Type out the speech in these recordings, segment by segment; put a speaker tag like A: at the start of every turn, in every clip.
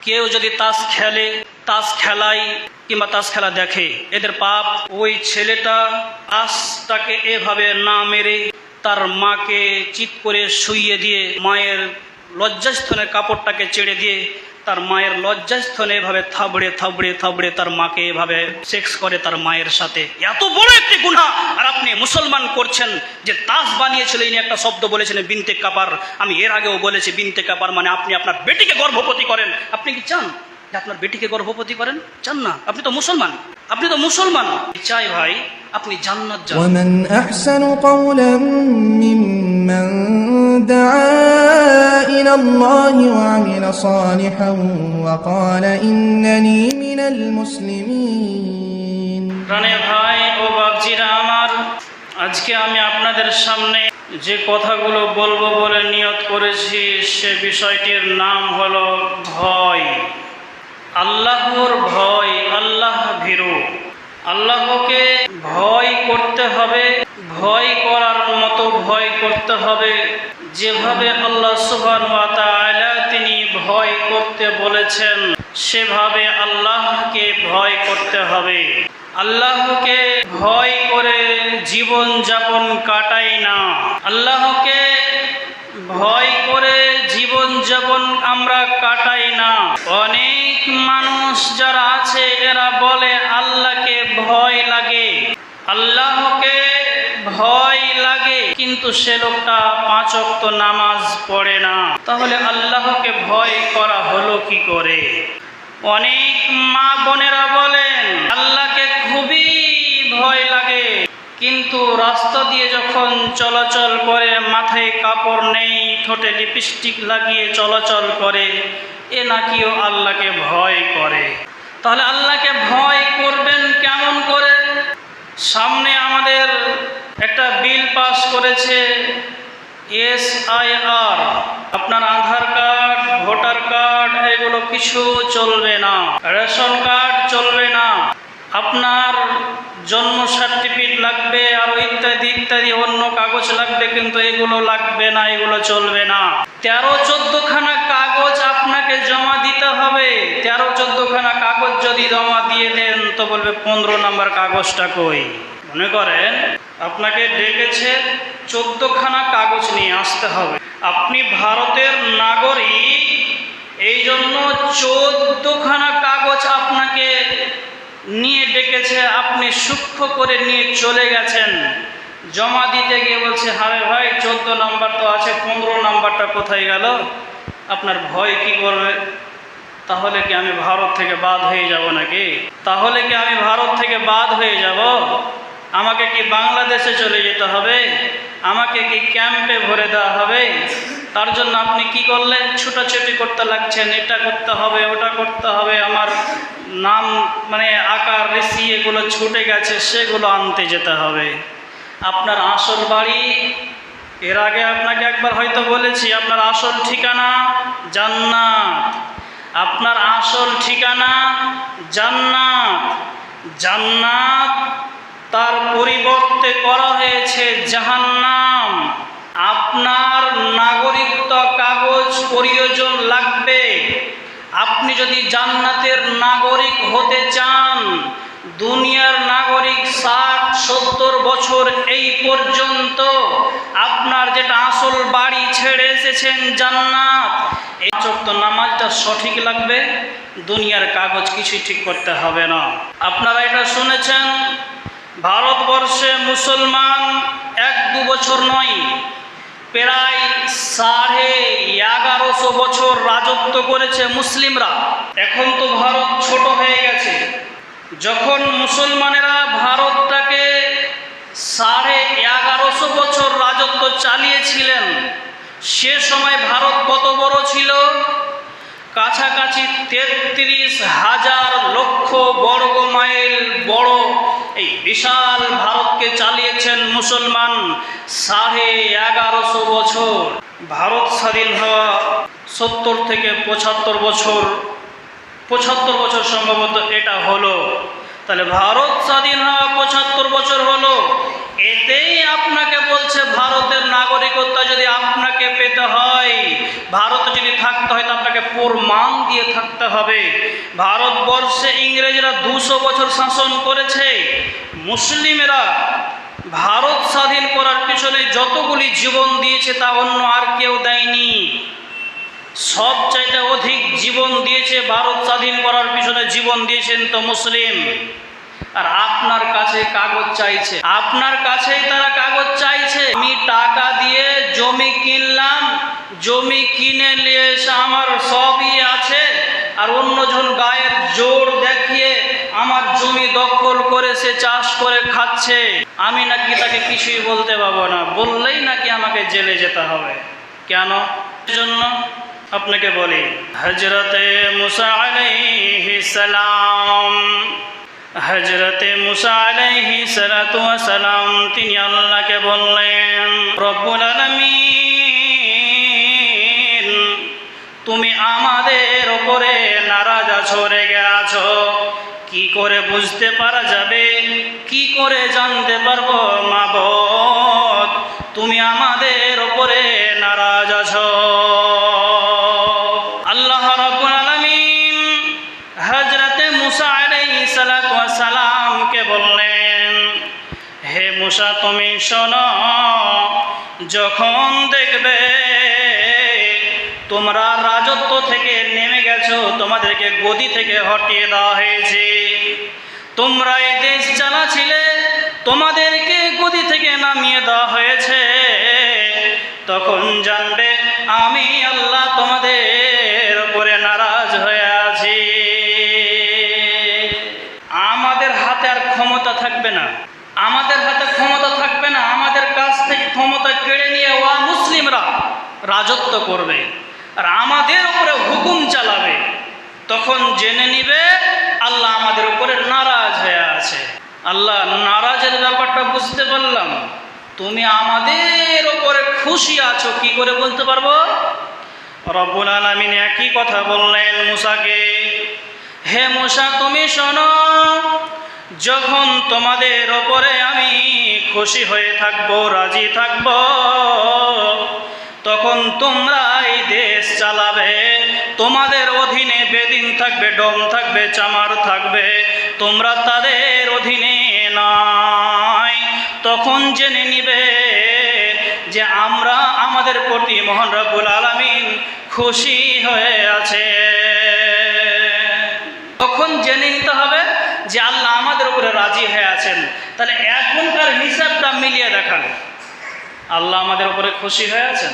A: কেউ যদি তাস খেলে, তাস খেলাই কিংবা তাস খেলা দেখে, এদের পাপ ওই ছেলেটা তাসটাকে এভাবে না মেরে তার মাকে চিৎ করে শুইয়ে দিয়ে মায়ের লজ্জাস্থনের কাপড়টাকে চেড়ে দিয়ে তার মায়ের লজ্জাস্থনে এভাবে থাবড়ে থাবড়ে থাবড়ে তার মাকে এভাবে সেক্স করে তার মায়ের সাথে। এত বড় একটি গুণা আর আপনি মুসলমান করছেন যে তাস বানিয়েছিল, ইনি একটা শব্দ বলেছিলেন বিনতে কাপার। আমি এর আগেও বলেছি, বিনতে কাপার মানে আপনি আপনার বেটিকে গর্ভবতী করেন। আপনি কি চান যে আপনার বেটিকে গর্ভবতী করেন? চান না। আপনি তো মুসলমান। আপনি তো মুসলমান। চাই ভাই, আপনি জান্নাত যান।
B: ومن أحسن قولا ممن دعا إلى الله وعمل صالحا وقال إنني من المسلمين
A: প্রাণে ভাই ও বাবজিরা আমার আজকে আমি আপনাদের সামনে যে কথাগুলো বলবো বলে নিয়ত করেছি সে বিষয়টির নাম হলো ভয় আল্লাহর ভয় আল্লাহ ভীরু আল্লাহকে ভয় করতে হবে ভয় করার মতো ভয় করতে হবে। যেভাবে আল্লাহ তাআলা তিনি ভয় করতে বলেছেন, সেভাবে আল্লাহকে ভয় করতে হবে। আল্লাহকে ভয় করে জীবন যাপন কাটাই না। আল্লাহকে ভয় করে জীবন যাপন আমরা কাটাই না। অনেক মানুষ যারা আছে, এরা বলে আল্লাহকে ভয় লাগে আল্লাহকে ভয় লাগে কিন্তু সে লোকটা পাঁচ অক্ত নামাজ পড়ে না। তাহলে আল্লাহকে ভয় করা হলো কি করে? অনেক মা বোনেরা বলেন, আল্লাহকে খুবই ভয় লাগে। কিন্তু রাস্তা দিয়ে যখন চলাচল করে, মাথায় কাপড় নেই, ঠোঁটে লিপস্টিক লাগিয়ে চলাচল করে, এ নাকিও আল্লাহকে ভয় করে। তাহলে আল্লাহকে ভয় করবেন কেমন করে? সামনে আমাদের একটা বিল পাস করেছে এস আই আর আপনার আধার কার্ড, ভোটার কার্ড, এগুলো কিছু চলবে না। রেশন কার্ড চলবে না। আপনার জন্ম সার্টিফিকেট লাগবে আরও ইত্যাদি ইত্যাদি, অন্য কাগজ লাগবে, কিন্তু এগুলো লাগবে না, এগুলো চলবে না। তেরো চোদ্দখানা কাগজ আপনাকে জমা দিতে হবে। তেরো চোদ্দখানা কাগজ যদি জমা দিয়ে দেন, তো বলবে পনেরো নম্বর কাগজটা কই? মনে করেন? আপনাকে ডেকেছে চোদ্দখানা কাগজ নিয়ে আসতে হবে। আপনি ভারতের নাগরিক, এই জন্য চোদ্দখানা কাগজ আপনাকে নিয়ে ডেকেছে। আপনি সূক্ষ্ম করে নিয়ে চলে গেছেন। জমা দিতে গিয়ে বলছে হারে ভাই, চোদ্দ নাম্বার তো আছে, পনেরো নাম্বারটা কোথায় গেল? আপনার ভয় কি করবে? তাহলে কি আমি ভারত থেকে বাদ হয়ে যাব নাকি? তাহলে কি আমি ভারত থেকে বাদ হয়ে যাব? আমাকে কি বাংলাদেশে চলে যেতে হবে? আমাকে কি ক্যাম্পে ভরে দেওয়া হবে? তার জন্য আপনি কি করলেন? ছুটাছুটি করতে লাগছেন, এটা করতে হবে, ওটা করতে হবে, আমার নাম মানে আকার, ঋষি এগুলো ছুটে গেছে, সেগুলো আনতে যেতে হবে। আপনার আসল বাড়ি, এর আগে আপনাকে একবার হয়তো বলেছি, আপনার আসল ঠিকানা জান্নাত। আপনার আসল ঠিকানা জান্নাত। জান্নাত তার পরিবর্তে করা হয়েছে জাহান্নাম। আপনার নাগরিকত্ব কাগজ প্রয়োজন লাগবে। আপনি যদি জান্নাতের নাগরিক হতে চান, দুনিয়ার নাগরিক ষাট, সত্তর বছর এই পর্যন্ত আপনার যেটা আসল বাড়ি ছেড়ে এসেছেন জান্নাত, এই চক্ত নামাজটা সঠিক লাগবে, দুনিয়ার কাগজ কিছুই ঠিক করতে হবে না। আপনারা এটা শুনেছেন? ভারতবর্ষে মুসলমান এক দু বছর নয়, প্রায় সাড়ে এগারোশো বছর রাজত্ব করেছে মুসলিমরা। এখন তো ভারত ছোট হয়ে গেছে। যখন মুসলমানেরা ভারতটাকে সাড়ে এগারোশো বছর রাজত্ব চালিয়েছিলেন, সে সময় ভারত কত বড় ছিল? কাছাকাছি তেত্রিশ হাজার লক্ষ বর্গ মাইল বড় এই বিশাল ভারতকে চালিয়েছেন মুসলমান সাড়ে এগারোশো বছর। ভারত স্বাধীন হওয়া সত্তর থেকে পঁচাত্তর বছর। পঁচাত্তর বছর সম্ভবত এটা হলো। তাহলে ভারত স্বাধীন হওয়া পঁচাত্তর বছর হলো। এতেই আপনাকে বলছে, ভারতের নাগরিকত্ব যদি আপনাকে পেতে হয়, ভারতে যদি থাকতে হয়, তো আপনাকে প্রমাণ দিয়ে থাকতে হবে। ভারতবর্ষে ইংরেজরা দুশো বছর শাসন করেছে। মুসলিমেরা ভারত স্বাধীন করার পিছনে যতগুলি জীবন দিয়েছে, তা অন্য আর কেউ দেয়নি। সবচাইতে অধিক জীবন দিয়েছে, ভারত স্বাধীন করার পিছনে জীবন দিয়েছেন তো মুসলিম। আর আপনার কাছে কাগজ চাইছে। আপনার কাছেই তারা কাগজ চাইছে। আমি টাকা দিয়ে জমি কিনলাম, জমি কিনে নিয়ে এসে আমার সবই আছে, আর অন্যজন গায়ের জোর দেখিয়ে আমার জমি দখল করে সে চাষ করে খাচ্ছে। আমি নাকি তাকে কিছুই বলতে পারব না। বললেই নাকি আমাকে জেলে যেতে হবে। কেন? জন্য আপনাকে বলি হজরতে মুসা সালাম হজরতে মুসা আলাইহি সালাতু সালাম তিনি আল্লাহকে বললেন আলামিন, তুমি আমাদের ওপরে নারাজ আছো, রেগে আছো। কি করে বুঝতে পারা যাবে? কি করে জানতে পারব, মাবদ? তুমি আমাদের ওপরে নারাজ আছো। সালামকে বললেন, হে মুসা, তুমি শোনো, যখন দেখবে তোমরা রাজত্ব থেকে নেমে গেছো, তোমাদেরকে গদি থেকে হটিয়ে দেওয়া হয়েছে। তোমরা এই দেশ চালাছিলে তোমাদেরকে গদি থেকে নামিয়ে দেওয়া হয়েছে। তখন জানবে, আমি আল্লাহ তোমাদের ক্ষমতা থাকবে না। আমাদের হাতে ক্ষমতা থাকবে না, আমাদের কাছ থেকে ক্ষমতা কেড়ে নিয়ে ওয়া মুসলিমরা রাজত্ব করবে আর আমাদের উপরে হুকুম চালাবে। তখন জেনে নিবে আল্লাহ আমাদের উপরে নারাজ হয়ে আছে। আল্লাহ, নারাজের ব্যাপারটা বুঝতে পারলাম। তুমি আমাদের উপরে খুশি আছো, কি করে বলতে পারব? রব্বুল আলমিন একই কথা বললেন মুসাকে। হে মুসা, তুমি শোনো যখন তোমাদের ওপরে আমি খুশি হয়ে থাকব, রাজি থাকব, তখন তোমরা এই দেশ চালাবে। তোমাদের অধীনে বেদিন থাকবে, ডম থাকবে, চামার থাকবে। তোমরা তাদের অধীনে নয় তখন জেনে নিবে যে আমরা আমাদের প্রতি মোহন রব্বুল আলমিন খুশি হয়ে আছে। তখন জেনে নিতে হবে যে আল্লাহ আমাদের উপরে রাজি হয়ে আছেন, তাহলে এখনকার হিসাবটা মিলিয়ে দেখান। আল্লাহ আমাদের উপরে খুশি হয়ে আছেন?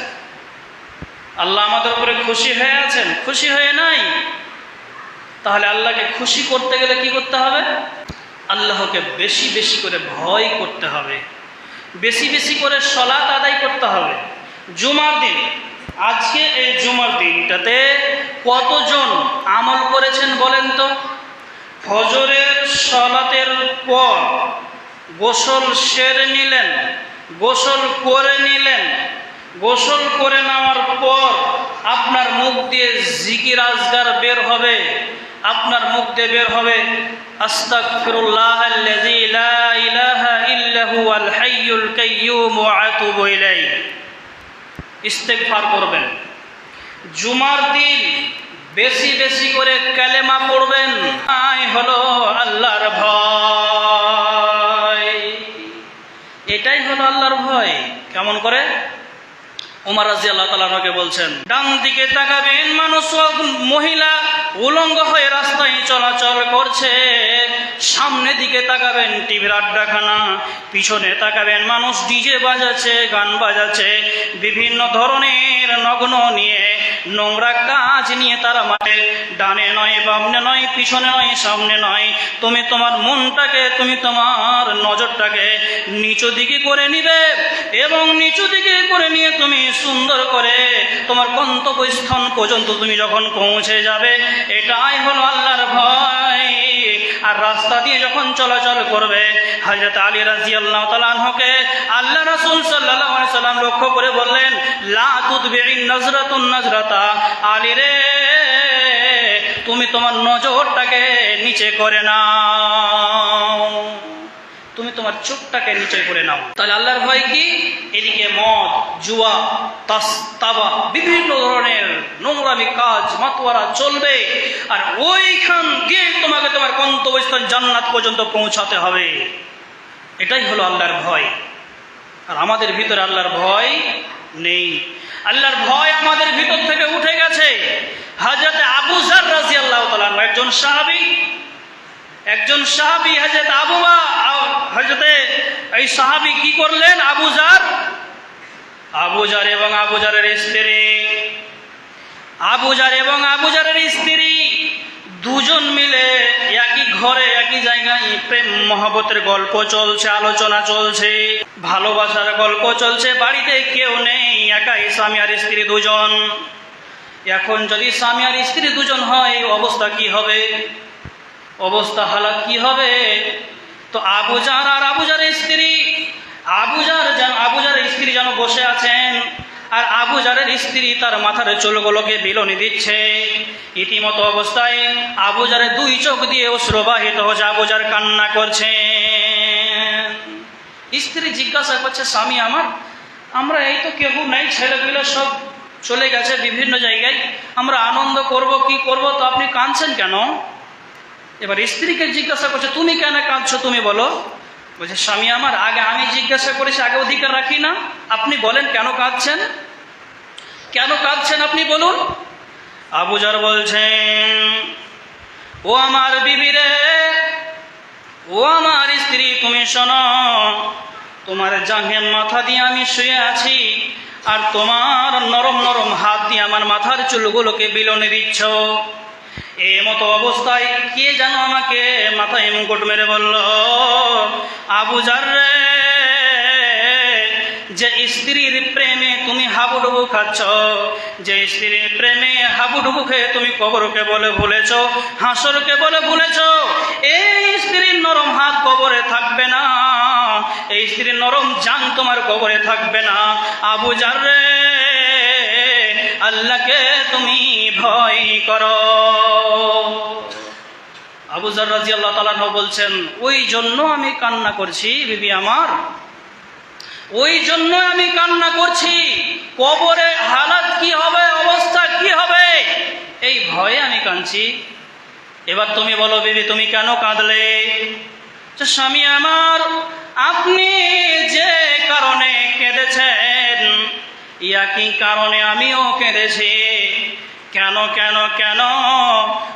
A: আল্লাহ আমাদের উপরে খুশি হয়ে আছেন? খুশি হয়ে নাই? তাহলে আল্লাহকে খুশি করতে গেলে কি করতে হবে? আল্লাহকে বেশি বেশি করে ভয় করতে হবে। বেশি বেশি করে সলাৎ আদায় করতে হবে। জুমার দিন, আজকে এই জুমার দিনটাতে কতজন আমল করেছেন বলেন তো? ফজরের সলাতের পর গোসল সেরে নিলেন, গোসল করে নিলেন। গোসল করে নেওয়ার পর আপনার মুখ দিয়ে জিকির আজগার বের হবে, আপনার মুখ দিয়ে বের হবে, আস্তাগফিরুল্লাহ আল্লাযী লা ইলাহা হাইয়ুল করবেন। জুমার দিন বেশি বেশি করে ক্যালেমা পড়বেন। আই হলো আল্লাহর ভয়। এটাই হলো আল্লাহর ভয়। কেমন করে? উমার রাজি আল্লাহ তালাকে বলছেন, ডান দিকে তাকাবেন মানুষ মহিলা, উলঙ্গ হয়ে রাস্তায় চলাচল করছে। সামনে দিকে তাকাবেন টিভির আড্ডাখানা, পিছনে তাকাবেন মানুষ ডিজে বাজাচ্ছে, গান বাজাচ্ছে। বিভিন্ন ধরনের নগ্ন নিয়ে নোংরা কাজ নিয়ে তারা মাঠে। ডানে নয়, বামনে নয়, পিছনে নয়, সামনে নয়। তুমি তোমার মনটাকে, তুমি তোমার নজরটাকে নিচু দিকে করে নিবে এবং নিচু দিকে করে নিয়ে তুমি সুন্দর করে তোমার গন্তব্যস্থান পর্যন্ত তুমি যখন পৌঁছে যাবে, এটাই হলো আল্লাহর ভয়। আর রাস্তা দিয়ে যখন চলাচল করবে হজরত আলী রাজি আল্লাহ তালাহকে আল্লাহ রাসুল সাল্লাহ সাল্লাম লক্ষ্য করে বললেন, লা নজরাতুন নজরাতা। আলী রে, তুমি তোমার নজরটাকে নিচে করে নাও। তুমি তোমার চোখটাকে নিচে করে নাও। তাহলে আল্লাহর ভয় কি? এদিকে মদ জুয়া তাস তাবা বিভিন্ন ধরনের নোংরামি কাজ মাতোয়ারা চলবে। আর ওইখান দিয়ে তোমাকে তোমার গন্তব্যস্থান জান্নাত পর্যন্ত পৌঁছাতে হবে। এটাই হলো আল্লাহর ভয়। আর আমাদের ভিতরে আল্লাহর ভয় নেই। আল্লাহর ভয় আমাদের ভিতর থেকে উঠে গেছে। হাজরত আবু জার রাজি আল্লাহ একজন সাহাবি একজন সাহাবি হাজরত আবুবা হজরতে এই সাহাবি কি করলেন? আবু আবুজার আবুজার এবং আবুজারের স্ত্রী। আবুজার এবং আবুজারের স্ত্রী দুজন মিলে একই ঘরে, একই জায়গায় প্রেম মহব্বতের গল্প চলছে, আলোচনা চলছে, ভালোবাসার গল্প চলছে। বাড়িতে কেউ নেই একাই স্বামী আর স্ত্রী দুজন। এখন যদি স্বামী আর স্ত্রী দুজন হয় অবস্থা কি হবে? অবস্থা হালাত কি হবে? তো আবুজার আর আবুজারের স্ত্রী আবুজার যেন আবুজারের স্ত্রী যেন বসে আছেন, আর আবুজারের স্ত্রী তার মাথার চুলগুলোকে বিলনি দিচ্ছে। ইতিমতো অবস্থায় আবুজারের দুই চোখ দিয়ে অশ্রবাহিত হচ্ছে আবুজার কান্না করছে। স্ত্রী জিজ্ঞাসা করছে, স্বামী আমার, আমরা এই তো কেউ নেই ছেলেগুলো সব চলে গেছে বিভিন্ন জায়গায়, আমরা আনন্দ করব, কি করব? তো আপনি কাঁদছেন কেন? এবার স্ত্রীকে জিজ্ঞাসা করছে, তুমি কেন কাঁদছো? তুমি বলো। বলছে, স্বামী আমার, আগে আমি জিজ্ঞাসা করেছি, আগে অধিকার রাখি না। আপনি বলেন, কেন কাঁদছেন? কেন কাঁদছেন আপনি বলুন? আবুজার বলছেন, ও আমার বিবিরে ও আমার স্ত্রী, তুমি শোনো, তোমার জাঙ্গের মাথা দিয়ে আমি শুয়ে আছি, আর তোমার নরম নরম হাত দিয়ে আমার মাথার চুলগুলোকে বিলনে দিচ্ছ। এই মতো অবস্থায় কে যেন আমাকে মাথায় মুকুট মেরে বলল আবুজার রে, যে স্ত্রীর প্রেমে তুমি হাবুডুবু খাচ্ছ, যে স্ত্রীর প্রেমে হাবুডুবু খেয়ে তুমি কবরকে বলে ভুলেছ হাসরকে বলে ভুলেছ, এই স্ত্রীর নরম হাত কবরে থাকবে না, এই স্ত্রীর নরম জান তোমার কবরে থাকবে না। আবুজার রে আল্লাহকে তুমি ভয় করো। আবুজার রাজি আল্লাহ তালাহ বলছেন, ওই জন্য আমি কান্না করছি, বিবি আমার। ওই জন্য আমি কান্না করছি। কবরে হালাত কি হবে, অবস্থা কি হবে? এই ভয়ে আমি কাঁদছি। এবার তুমি বলো, বিবি, তুমি কেন কাঁদলে? যে স্বামী আমার, আপনি যে কারণে কেঁদেছেন ইয়াকি কারণে আমিও কেঁদেছি? কেন কেন কেন?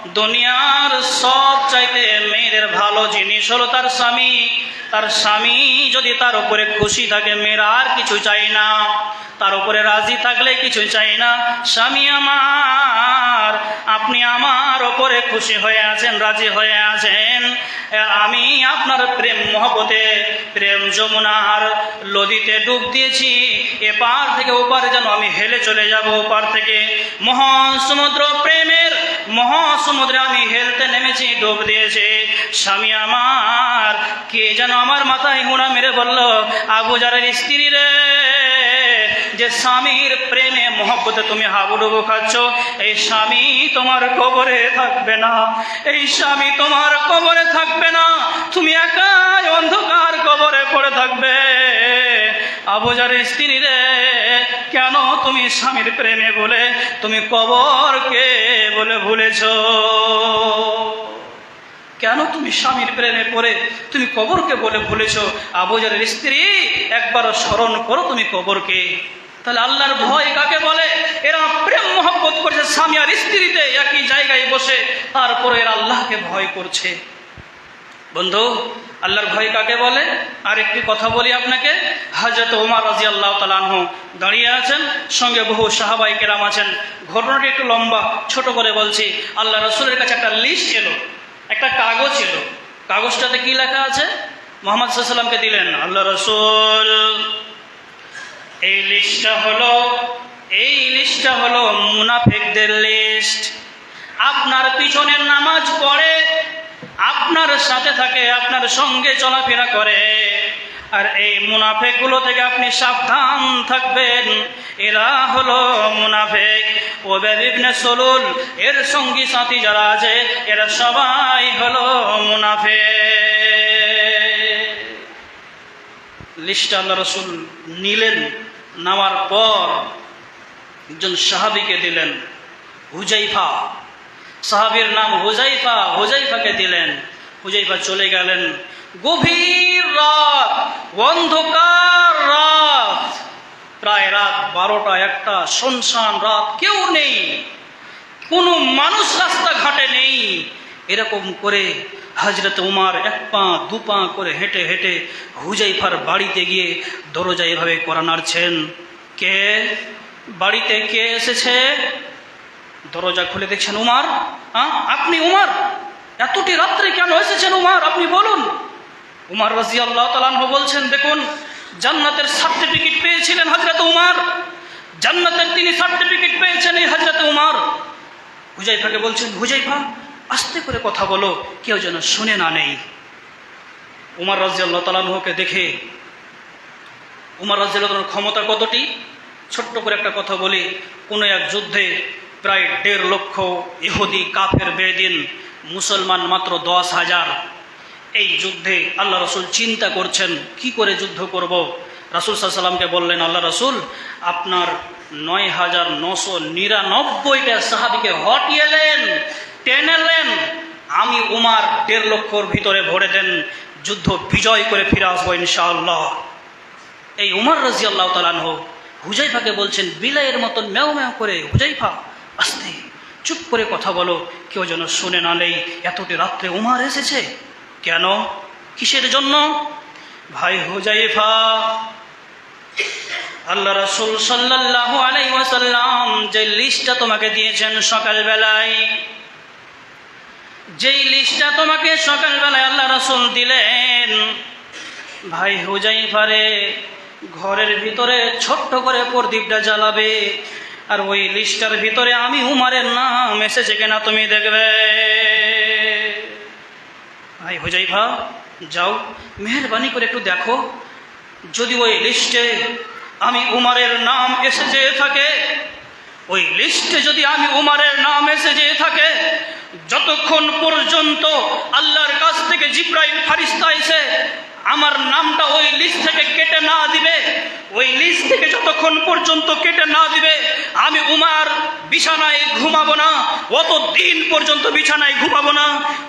A: দুনিয়ার সব চাইতে মেয়েদের ভালো জিনিস হলো তার স্বামী। তার স্বামী যদি তার উপরে খুশি থাকে, মেয়েরা আর কিছু চাই না। তার উপরে রাজি থাকলে কিছু চাই না। স্বামী আমার, আপনি আমার ওপরে খুশি হয়ে আছেন, রাজি হয়ে আছেন। আমি আপনার প্রেম মহব্বতে, প্রেম যমুনার নদীতে ডুব দিয়েছি। এপার থেকে ওপারে যেন আমি হেলে চলে যাব, ওপার থেকে। মহাসমুদ্র প্রেমের মহাসমুদ্রে আমি হেলতে নেমেছি, ডুব দিয়েছি। স্বামী আমার, কে যেন আমার মাথায় হুড়া মেরে বলল, আবু যারের স্ত্রী রে। যে স্বামীর প্রেমে, মহব্বতে তুমি হাবুডুবু খাচ্ছ, এই স্বামী তোমার কবরে থাকবে না। এই স্বামী তোমার কবরে থাকবে না। তুমি একাই অন্ধকার কবরে পড়ে থাকবে। আবুজার স্ত্রী রে, কেন তুমি স্বামীর প্রেমে বলে, তুমি কবরকে বলে ভুলেছ? কেন তুমি স্বামীর প্রেমে পড়ে, তুমি কবরকে বলে ভুলেছ? আবুজারের স্ত্রী একবার স্মরণ করো তুমি কবরকে। তাহলে আল্লাহর ভয় কাকে বলে? এরা প্রেম মহব্বত করছে স্বামী আর স্ত্রীতে একই জায়গায় বসে, তারপরে এরা আল্লাহকে ভয় করছে। বন্ধু, আল্লাহর ভয় কাকে বলে? আর একটি কথা বলি আপনাকে। হাজরত ওমার রাজি আল্লাহ তালাহ দাঁড়িয়ে আছেন, সঙ্গে বহু সাহাবাই কেরাম আছেন। ঘটনাটি একটু লম্বা, ছোট করে বলছি। আল্লাহ রসুলের কাছে একটা লিস্ট এলো একটা কাগজ এলো কাগজটাতে কি লেখা আছে? মোহাম্মদ সাল্লামকে দিলেন, আল্লাহ রসুল। এই লিস্টটা হলো, এই লিস্টটা হলো মুনাফেকদের লিস্ট। আপনার পিছনের নামাজ পড়ে, আপনার সাথে থাকে, আপনার সঙ্গে চলাফেরা করে। আর এই মুনাফেকগুলো থেকে আপনি সাবধান থাকবেন। এরা হলো মুনাফেক। ও বেবিবনে সলুল, এর সঙ্গী সাথী যারা আছে, এরা সবাই হলো মুনাফেক। লিস্টটা আল্লাহ রসুল নিলেন। নামার পর একজন সাহাবিকে দিলেন হুজাইফা। সাহাবির নাম হুজাইফা। হুজাইফাকে দিলেন। হুজাইফা চলে গেলেন। গভীর রাত, অন্ধকার রাত। প্রায় রাত বারোটা, একটা শুনশান রাত কেউ নেই। কোনো মানুষ রাস্তাঘাটে নেই। এরকম করে হজরত উমার এক পা, দু পা করে হেঁটে হেঁটে হুজাইফার বাড়িতে গিয়ে দরজা এভাবে করা নাড়ছেন। কে? বাড়িতে কে এসেছে? দরজা খুলে দেখছেন উমার। হ্যাঁ আপনি উমার? এতটি রাত্রে কেন এসেছেন উমার? আপনি বলুন। উমার রাজি আল্লাহ তালাহ বলছেন, দেখুন, জান্নাতের সার্টিফিকেট পেয়েছিলেন হজরত উমার। জান্নাতের তিনি সার্টিফিকেট পেয়েছেন এই হজরত উমার। হুজাইফাকে বলছেন, হুজাইফা আস্তে করে কথা বলো, কেউ যেন শুনে না নেই। উমার রাজি আল্লাহ তালাহকে দেখে, উমার রাজি ক্ষমতা কতটি? ছোট্ট করে একটা কথা বলি, কোনো এক যুদ্ধে প্রায় দেড় লক্ষ ইহুদি কাফের বেদিন, মুসলমান মাত্র দশ হাজার। এই যুদ্ধে আল্লাহ রসুল চিন্তা করছেন, কি করে যুদ্ধ করব? রাসুল সাল্লামকে বললেন, আল্লাহ রসুল, আপনার নয় হাজার নশো নিরানব্বইটা সাহাবিকে হটিয়েলেন টেনেলেন আমি উমার দেড় লক্ষর ভিতরে ভরে দেন। যুদ্ধ বিজয় করে ফিরে আসব ইনশাআল্লাহ। এই উমর রাজি আল্লাহ তালানহ হুজাইফাকে বলছেন, বিলাইয়ের মতন ম্যাও ম্যাও করে হুজাইফা, আস্তে চুপ করে কথা বলো। কেউ যেন শুনে না নেই, এতটি রাত্রে উমার এসেছে। কেন? কিসের জন্য? ভাই হুজাইফা, আল্লাহ রাসূল সাল্লাল্লাহু আলাইহি ওয়াসাল্লাম যে লিস্টটা তোমাকে দিয়েছেন সকালবেলায় যেই লিস্টটা তোমাকে সকালবেলায় আল্লাহ রাসূল দিলেন, ভাই হুজাইফারে ঘরের ভিতরে ছোট্ট করে প্রদীপটা জ্বালাবে, আর ওই লিস্টার ভিতরে আমি উমারের নাম এসেছে কিনা তুমি দেখবে। ভাই হুজাইফা, যাও, মেহরবানি করে একটু দেখো। যদি ওই লিস্টে আমি উমারের নাম এসে যেয়ে থাকে, ওই লিস্টে যদি আমি উমারের নাম এসে যেয়ে থাকে যতক্ষণ পর্যন্ত আল্লাহর কাছ থেকে জিব্রাইল ফারিস্তা এসে আমার নামটা ওই লিস্ট থেকে কেটে না দিবে ওই লিস্ট থেকে যতক্ষণ পর্যন্ত কেটে না দিবে, আমি উমার বিছানায় ঘুমাবো না অত দিন পর্যন্ত বিছানায় ঘুমাবো না,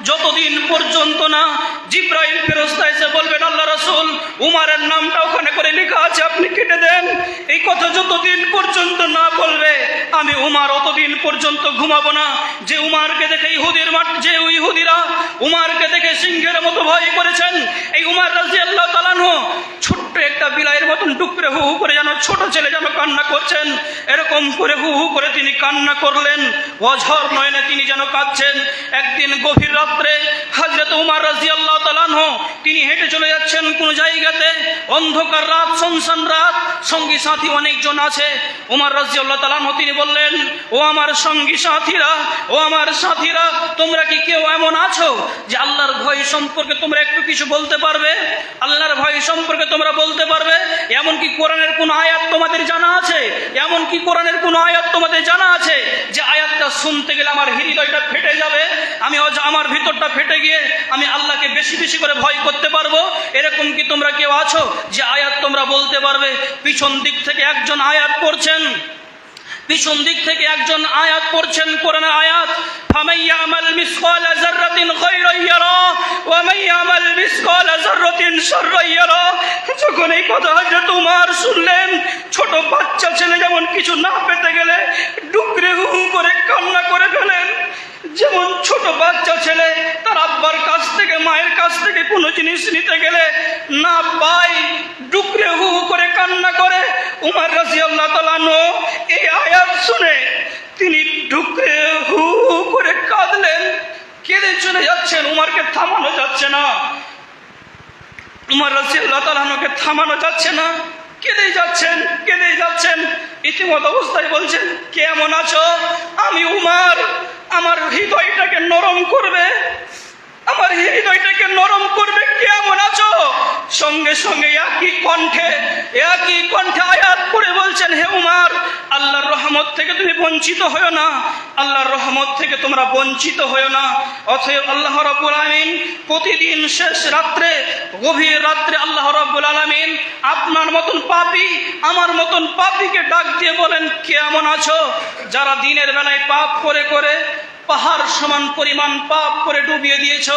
A: যতদিন পর্যন্ত না জিব্রাইল ফেরস্তা এসে বলবেন আল্লাহ রসুল, উমারের নামটা ওখানে করে লেখা আছে, আপনি কেটে দেন। এই কথা যতদিন পর্যন্ত না বলবে, আমি উমার অতদিন পর্যন্ত ঘুমাবো না। যে উমারকে দেখে ইহুদির মাঠ, যে ইহুদিরা উমারকে দেখে সিংহের মতো ভয় করেছেন, এই উমার রাজি আল্লাহ তালানহ ছোট্ট একটা বিলাইয়ের মতন টুকরে হু হু করে যেন ছোট ছেলে যেন কান্না করছেন, এরকম করে হু হু করে তিনি কান্না করলেন। অঝর নয়নে তিনি যেন কাঁদছেন। একদিন গভীর রাত্রে হাজরত উমার রাজি আল্লাহ তালানহ তিনি হেঁটে চলে যাচ্ছেন কোন জায়গাতে। অন্ধকার রাত শমশান রাত, সঙ্গী সাথী অনেকজন আছে। উমার রাজি আল্লাহ তালানহ তিনি বললেন, ও আমার সঙ্গী সাথীরা, ও আমার সাথীরা, তোমরা কি কেউ এমন আছো যে আল্লাহর ভয় সম্পর্কে তোমরা একটু কিছু বলতে পারবে? আল্লাহর ভয় সম্পর্কে তোমরা বলতে পারবে? এমন কি কোরআনের কোন আয়াত তোমাদের জানা আছে? এমন কি কোরআনের কোন আয়াত তোমাদের জানা আছে যে আয়াতটা শুনতে গেলে আমার হৃদয়টা ফেটে যাবে? আমি আমার ভিতরটা ফেটে গিয়ে আমি আল্লাহকে বেশি বেশি করে ভয় করতে পারব? এরকম কি তোমরা কেউ আছো যে আয়াত তোমরা বলতে পারবে, পিছন দিক থেকে একজন আয়াত পড়ছেন? পিছন দিক থেকে একজন আয়াত পড়ছেন কোরআন আয়াত ফামাইয়া আমাল মিসকাল যাররাতিন খায়রান ইয়ারা, ওয়া মাইয়া আমাল মিসকাল যাররাতিন শাররান ইয়ারা। যখন এই কথা হযরত তোমার শুনলেন, ছোট বাচ্চা ছেলে যেমন কিছু না পেতে গেলে ডুকরে হু করে কান্না করে ফেলেন। যেমন ছোট বাচ্চা ছেলে, তার আব্বার কাছ থেকে, মায়ের কাছ থেকে কোনো জিনিস নিতে গেলে না পাই ডুকরে হু হু করে কান্না করে। উমার রাজি আল্লাহ তালানো এই আয়াত শুনে তিনি ডুকরে হু হু করে কাঁদলেন। কেঁদে চলে যাচ্ছেন, উমারকে থামানো যাচ্ছে না। উমার রাজি আল্লাহ তালানোকে থামানো যাচ্ছে না। কেঁদেই যাচ্ছেন কেঁদেই যাচ্ছেন। ইতিমত অবস্থায় বলছেন কেমন আছো? আমি উমার। আমার হৃদয়টাকে নরম করবে। আমার হৃদয়টাকে নরম করবে, কেমন আছো? সঙ্গে সঙ্গে একই কণ্ঠে একই কণ্ঠে আয়াত করে বলছেন, হে উমার, আল্লাহর রহমত থেকে তুমি বঞ্চিত হও না। আল্লাহর রহমত থেকে তোমরা বঞ্চিত হও না। অতএব আল্লাহ রব্বুল আলমিন প্রতিদিন শেষ রাত্রে, গভীর রাত্রে আল্লাহ রব্বুল আলমিন আপনার মতন পাপি, আমার মতন পাপিকে ডাক দিয়ে বলেন, কেমন আছো? যারা দিনের বেলায় পাপ করে করে পাহাড় সমান পরিমাণ পাপ করে ডুবিয়ে দিয়েছ।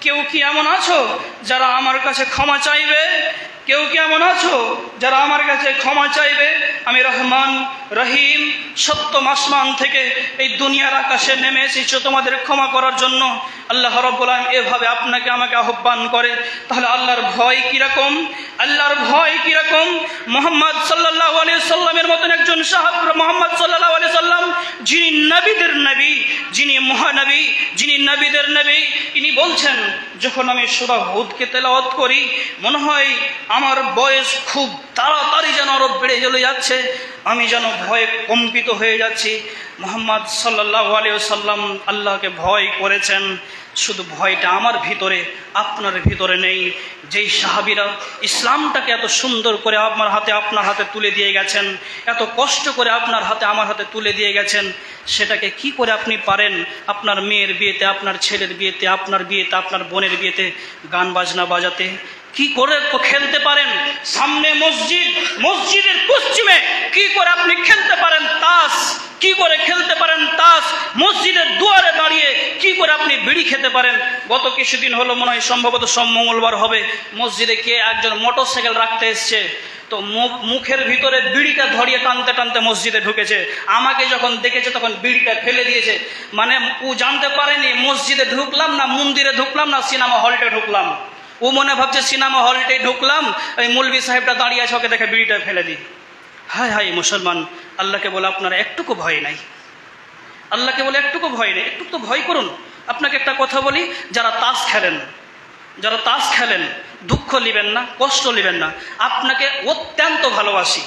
A: কেউ কি এমন আছো যারা আমার কাছে ক্ষমা চাইবে? কেউ কি এমন আছো যারা আমার কাছে ক্ষমা চাইবে? আমি রহমান, রহিম সত্যম আসমান থেকে এই দুনিয়ার আকাশে নেমে এসেছ তোমাদের ক্ষমা করার জন্য। আল্লাহ রব্বুল আলামিন এভাবে আপনাকে, আমাকে আহ্বান করে। তাহলে আল্লাহর ভয় কীরকম? আল্লাহর ভয় কীরকম? মোহাম্মদ সাল্লাহ আলি সাল্লামের মতন একজন সাহাব, মোহাম্মদ সাল্লাহ আলি সাল্লাম, যিনি নবীদের নবী, যিনি মহানবী, যিনি নবীদের নবী ইনি বলছেন, যখন আমি সুরা হুদকে তেলাওয়াত করি, মনে হয় আমার বয়স খুব তাড়াতাড়ি যেন আরও বেড়ে চলে যাচ্ছে। আমি যেন ভয়ে কম্পিত হয়ে যাচ্ছি। মোহাম্মদ সাল্লাহ আলিয়া সাল্লাম আল্লাহকে ভয় করেছেন। শুধু ভয়টা আমার ভিতরে, আপনার ভিতরে নেই। যেই সাহাবিরা ইসলামটাকে এত সুন্দর করে আমার হাতে, আপনার হাতে তুলে দিয়ে গেছেন, এত কষ্ট করে আপনার হাতে, আমার হাতে তুলে দিয়ে গেছেন, সেটাকে কি করে আপনি পারেন? আপনার মেয়ের বিয়েতে, আপনার ছেলের বিয়েতে, আপনার বিয়েতে, আপনার বোনের বিয়েতে গান বাজনা বাজাতে কি করে খেলতে পারেন? সামনে মসজিদ, মসজিদের পশ্চিমে কি করে আপনি খেলতে পারেন? তাস, কি করে খেলতে পারেন? তাস। মসজিদের দুয়ারে দাঁড়িয়ে কি করে আপনি বিড়ি খেতে পারেন? গত কিছুদিন হলো মনে হয় সম্ভবত সব মঙ্গলবার হবে। মসজিদে কে একজন মোটর সাইকেল রাখতে এসছে, তো মুখের ভিতরে বিড়িটা ধরিয়ে টানতে টানতে মসজিদে ঢুকেছে। আমাকে যখন দেখেছে তখন বিড়িটা ফেলে দিয়েছে। মানে ও জানতে পারেনি, মসজিদে ঢুকলাম না, মন্দিরে ঢুকলাম না, সিনেমা হলটে ঢুকলাম। ও মনে ভাবছে সিনেমা হলটে ঢুকলাম ওই মৌলবি সাহেবটা দাঁড়িয়ে আছে, ওকে দেখে বিড়িটা ফেলে দিই। হায় হায় মুসলমান, আল্লাহকে বলে আপনার একটুকু ভয় নাই। আল্লাহকে বলে একটুকু ভয় নেই একটু তো ভয় করুন। আপনাকে একটা কথা বলি, যারা তাস খেলেন, যারা তাস খেলেন, দুঃখ নেবেন না, কষ্ট নেবেন না। আপনাকে অত্যন্ত ভালোবাসি।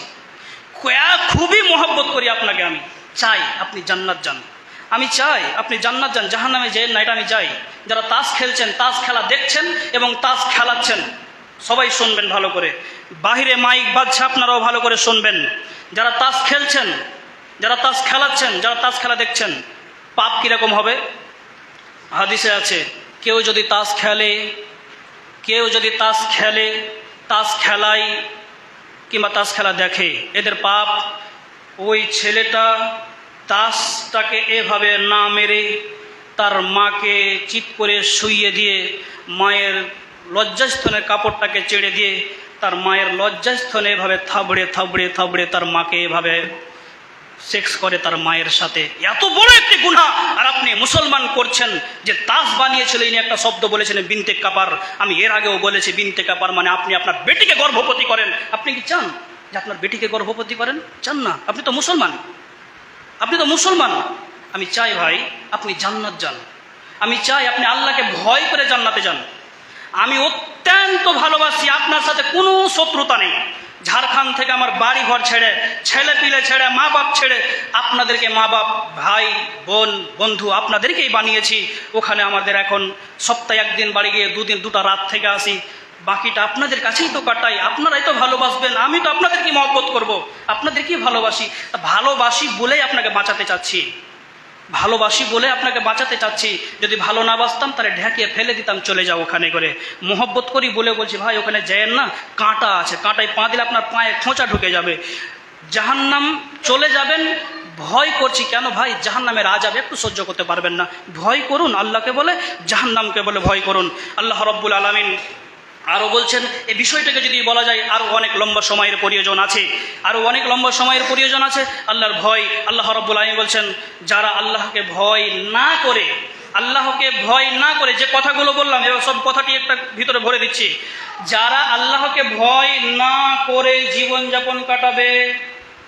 A: খুবই মহব্বত করি আপনাকে আমি। চাই আপনি জান্নাত যান। আমি চাই আপনি জান্নাত যান জাহান নামে যেন না এটা আমি চাই যারা তাস খেলছেন, তাস খেলা দেখছেন এবং তাস খেলাচ্ছেন, সবাই শুনবেন ভালো করে। বাহিরে মাইক বাজছে, আপনারাও ভালো করে শুনবেন। যারা তাস খেলছেন, যারা তাস খেলাচ্ছেন, যারা তাস খেলা দেখছেন, পাপ কীরকম হবে? হাদিসে আছে, কেউ যদি তাস খেলে, কেউ যদি তাস খেলে, তাস খেলায় কিংবা তাস খেলা দেখে, এদের পাপ, ওই ছেলেটা তাসটাকে এভাবে না মেরে তার মাকে চিৎ করে শুইয়ে দিয়ে, মায়ের লজ্জাস্থানের কাপড়টাকে চেড়ে দিয়ে তার মায়ের লজ্জাস্থানে এভাবে থাবড়ে থাবড়ে থাবড়ে তার মাকে এভাবে সেক্স করে তার মায়ের সাথে। এত বড় একটি গুণা আর আপনি মুসলমান করছেন যে তাস বানিয়েছিল, ইনি একটা শব্দ বলেছিলেন বিনতে কাপার। আমি এর আগেও বলেছি, বিনতে কাপার মানে আপনি আপনার বেটিকে গর্ভবতী করেন। আপনি কি চান যে আপনার বেটিকে গর্ভবতী করেন? চান না। আপনি তো মুসলমান। আপনি তো মুসলমান। আমি চাই ভাই, আপনি জান্নাত যান। আমি চাই আপনি আল্লাহকে ভয় করে জান্নাতে যান। আমি অত্যন্ত ভালোবাসি আপনার সাথে কোনো শত্রুতা নেই। ঝাড়খণ্ড থেকে আমার বাড়ি ঘর ছেড়ে ছেলে পিলে ছেড়ে মা বাপ ছেড়ে আপনাদেরকে মা বাপ ভাই, বোন, বন্ধু আপনাদেরকেই বানিয়েছি। ওখানে আমাদের এখন সপ্তাহে একদিন বাড়ি গিয়ে দুদিন, দুটা রাত থেকে আসি। বাকিটা আপনাদের কাছেই তো কাটাই, আপনারাই তো ভালোবাসবেন, আমি তো আপনাদেরকে মহব্বত করব? আপনাদেরকেই ভালোবাসি? ভালোবাসি বলেই আপনাকে বাঁচাতে চাচ্ছি। ভালোবাসি বলে আপনাকে বাঁচাতে চাচ্ছি। যদি ভালো না বাঁচতাম, তাহলে ঢেকিয়ে ফেলে দিতাম, চলে যাও ওখানে করে। মোহব্বত করি বলে বলছি, ভাই, ওখানে যেয়েন না কাঁটা আছে, কাঁটায় পা দিলে আপনার পায়ে খোঁচা ঢুকে যাবে। জাহান্নাম চলে যাবেন, ভয় করছি, কেন ভাই? জাহান্নামের আজাব একটু সহ্য করতে পারবেন না। ভয় করুন, আল্লাহকে বলে, জাহান্নামকে বলে ভয় করুন। আল্লাহ রব্বুল আলমিন আরও বলছেন এই বিষয়টাকে যদি বলা যায় আরও অনেক লম্বা সময়ের প্রয়োজন আছে। আরও অনেক লম্বা সময়ের প্রয়োজন আছে। আল্লাহর ভয়, আল্লাহ রব্বুল আলমী বলছেন, যারা আল্লাহকে ভয় না করে, আল্লাহকে ভয় না করে, যে কথাগুলো বললাম এবার সব কথাটি একটা ভিতরে ভরে দিচ্ছি, যারা আল্লাহকে ভয় না করে জীবনযাপন কাটাবে,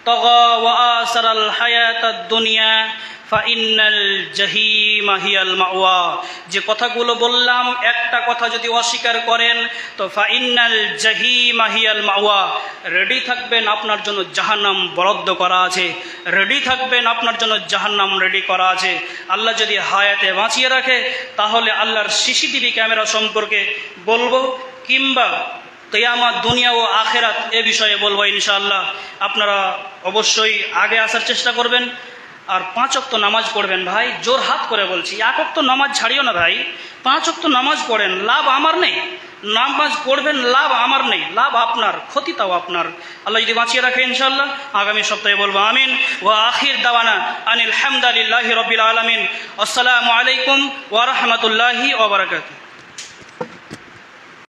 A: তগা ওয়া আসারাল হায়াতাদ দুনিয়া যে কথাগুলো বললাম, একটা কথা যদি অস্বীকার করেন, তো ফাইনাল জাহিমা হিয়াল মাওয়া। রেডি থাকবেন আপনার জন্য জাহান্নাম বরাদ্দ করা আছে। রেডি থাকবেন আপনার জন্য জাহান্নাম রেডি করা আছে। আল্লাহ যদি হায়াতে বাঁচিয়ে রাখে, তাহলে আল্লাহর সিসিটিভি ক্যামেরা সম্পর্কে বলব, কিংবা কেয়ামত, দুনিয়া ও আখেরাত এ বিষয়ে বলব ইনশাআল্লাহ। আপনারা অবশ্যই আগে আসার চেষ্টা করবেন। আর পাঁচ অক্ত নামাজ পড়বেন ভাই, জোর হাত করে বলছি। এক অক্ত নামাজ ছাড়িও না ভাই। পাঁচ অক্ত নামাজ পড়েন, লাভ আমার নেই। নামাজ পড়বেন, লাভ আমার নেই। লাভ আপনার, ক্ষতি তাও আপনার। আল্লাহ যদি বাঁচিয়ে রাখে ইনশাল্লাহ আগামী সপ্তাহে বলব আমিন। ও আখির দাওয়ানা আনিল হামদালিল্লাহি রবিল আলমিন। আসসালামু আলাইকুম ওয়া রাহমাতুল্লাহি ওয়া বারাকাতুহু।